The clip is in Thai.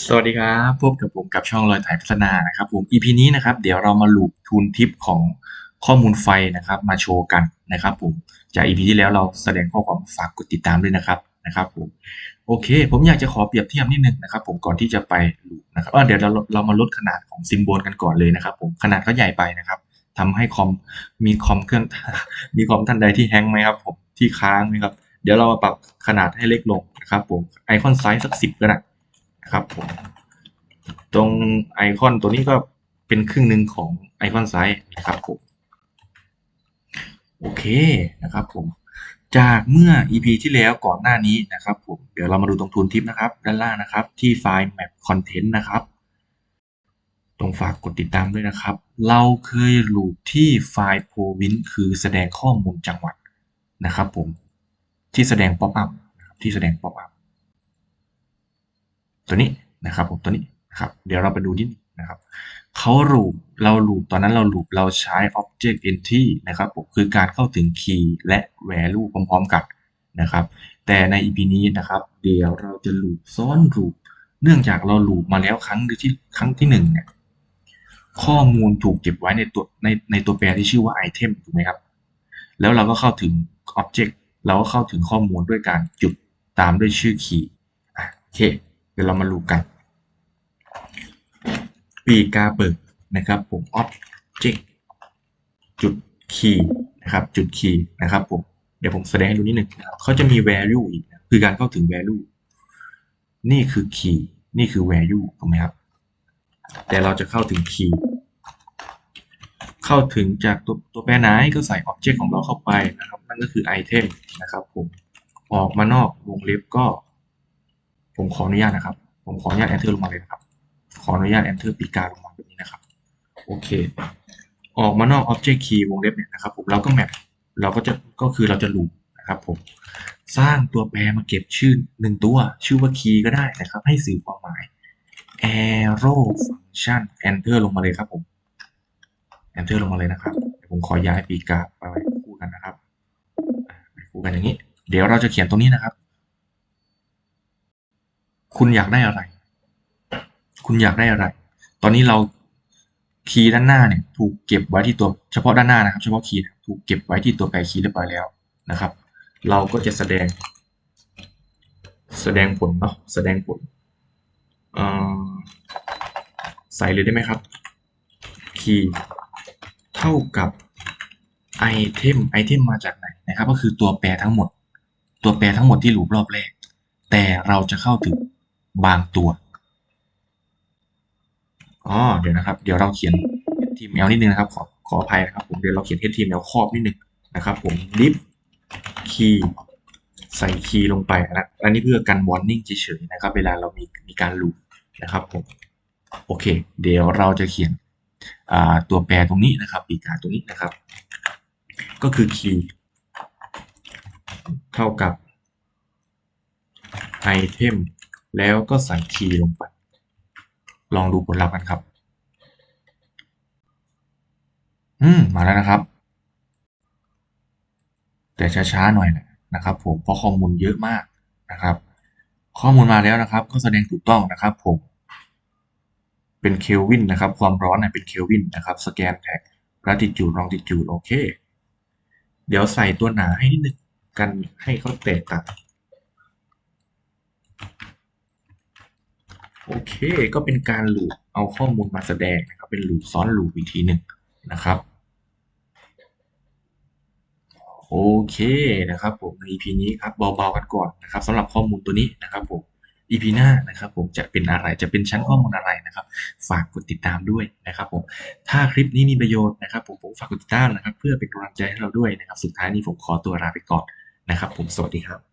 สวัสดีครับ พบกับผมกับช่องรอยถ่ายพัฒนานะครับผม EP นี้นะครับ เดี๋ยวเรามาลูปทูนทิปของข้อมูลไฟนะครับ มาโชว์กันนะครับผม จาก EP ที่แล้วเราแสดงข้อความฝากกดติดตามด้วยนะครับนะครับผม โอเค ผมอยากจะขอเปรียบเทียบนิดนึงนะครับผมก่อนที่จะไปลูปนะครับเดี๋ยวเราเรามาลดขนาดของซิมโบลกันก่อนเลยนะครับผม ขนาดเขาใหญ่ไปนะครับทำให้คอมมีคอมเครื่องมีคอมท่านใดที่แฮงไหมครับผมที่ค้างไหมครับ เดี๋ยวเรามาปรับขนาดให้เล็กลงนะครับผม ไอคอนไซส์สักสิบก็ได้ ครับผมตรงไอคอนตัวนี้ก็เป็นครึ่งหนึ่งของไอคอนไซส์นะครับผมโอเคนะครับผมจากเมื่อ EP ที่แล้วก่อนหน้านี้นะครับผมเดี๋ยวเรามาดูตรงทูนทิปนะครับ ด้านล่างนะครับที่ไฟล์ map content นะครับ ตรงฝากกดติดตามด้วยนะครับ เราเคยลูปที่ไฟล์ province คือแสดงข้อมูลจังหวัดนะครับผมที่แสดง pop up ที่แสดง pop up ตัวนี้นะครับผมตัวนี้นะครับเดี๋ยวเราไปดูนิดนึงนะครับเขาลูปเราลูปตอนนั้นเราลูปเราใช้ object entry นะครับผมคือการเข้าถึง key และ value พร้อมๆกันนะครับ แต่ใน EP นี้นะครับ เดี๋ยวเราจะลูปซ้อนลูปเนื่องจากเราลูปมาแล้วครั้งที่ครั้งที่หนึ่งเนี่ยข้อมูลถูกเก็บไว้ในตัวในในตัวแปรที่ชื่อว่า item ถูกไหมครับ แล้วเราก็เข้าถึง object เราก็เข้าถึงข้อมูลด้วยการจุดตามด้วยชื่อ key โอเค เดี๋ยวเรามาลูกัน ปีกาเปิดนะครับผม object จุด key นะครับจุด key นะครับผมเดี๋ยวผมแสดงให้ดูนิดหนึ่งเขาจะมี value อีกคือการเข้าถึง value นี่คือ key นี่คือ value ถูกไหมครับ แต่เราจะเข้าถึง key เข้าถึงจากตัวตัวแปรไหนก็ใส่ object ของเราเข้าไปนะครับ นั่นก็คือ item นะครับผมออกมานอกวงเล็บก็ ผมขออนุญาตนะครับ ผมขออนุญาต enter ลงมาเลยนะครับ ขออนุญาต enter ปีกาลงมาแบบนี้นะครับ โอเค ออกมานอก object key วงเล็บเนี่ยนะครับผมเราก็ map เราก็จะก็คือเราจะ loop นะครับผมสร้างตัวแปรมาเก็บชื่อหนึ่งตัว ชื่อว่า key ก็ได้นะครับ ให้สื่อความหมาย arrow function enter ลงมาเลยครับผม enter ลงมาเลยนะครับผมขอย้ายปีกาไปคู่กันนะครับไปคู่กันอย่างนี้ เดี๋ยวเราจะเขียนตรงนี้นะครับ คุณอยากได้อะไร คุณอยากได้อะไร ตอนนี้เราคีย์ด้านหน้าเนี่ยถูกเก็บไว้ที่ตัวเฉพาะด้านหน้านะครับ เฉพาะคีย์ถูกเก็บไว้ที่ตัวแปรคีย์เรียบร้อยแล้วนะครับ เราก็จะแสดง แสดงผลเนาะแสดงผลใส่เลยได้ไหมครับคีย์เท่ากับไอเทมไอเทมมาจากไหนนะครับ ก็คือตัวแปรทั้งหมด ตัวแปรทั้งหมดที่ลูปรอบแรก แต่เราจะเข้าถึง บางตัว อ๋อ เดี๋ยวนะครับ เดี๋ยวเราเขียน HTML นิดนึงนะครับ ขอขออภัยนะครับ ผมเดี๋ยวเราเขียน HTML ครอบนิดนึงนะครับ ผม div key ใส่คีย์ลงไปนะอันนี้เพื่อกัน warning เฉยๆนะครับ เวลาเรามีมีการลูปนะครับผม โอเค เดี๋ยวเราจะเขียนตัวแปรตรงนี้นะครับปีกาตรงนี้นะครับ ก็คือ key เท่ากับ item แล้วก็ใส่คีย์ลงไป ลองดูผลลัพธ์กันครับ อืม มาแล้วนะครับ แต่ช้าๆหน่อยนะครับ ผม เพราะข้อมูลเยอะมากนะครับ ข้อมูลมาแล้วนะครับ ก็แสดงถูกต้องนะครับผม เป็นเคลวินนะครับ ความร้อนเนี่ยเป็นเคลวินนะครับ สแกนแท็ก latitude longitude โอเค เดี๋ยวใส่ตัวหนาให้นิดนึงกันให้เขาแตกต่าง โอเค ก็เป็นการลูปเอาข้อมูลมาแสดงนะครับ เป็นลูปซ้อนลูปอีกทีหนึ่งนะครับ โอเคนะครับผมใน EP นี้ครับเบาๆกันก่อนนะครับสำหรับข้อมูลตัวนี้นะครับผม EP หน้านะครับผมจะเป็นอะไรจะเป็นชั้นข้อมูลอะไรนะครับ ฝากกดติดตามด้วยนะครับผมถ้าคลิปนี้มีประโยชน์นะครับผมผมฝากกดติดตามนะครับ เพื่อเป็นกำลังใจให้เราด้วยนะครับ สุดท้ายนี้ผมขอตัวลาไปก่อนนะครับ ผมสวัสดีครับ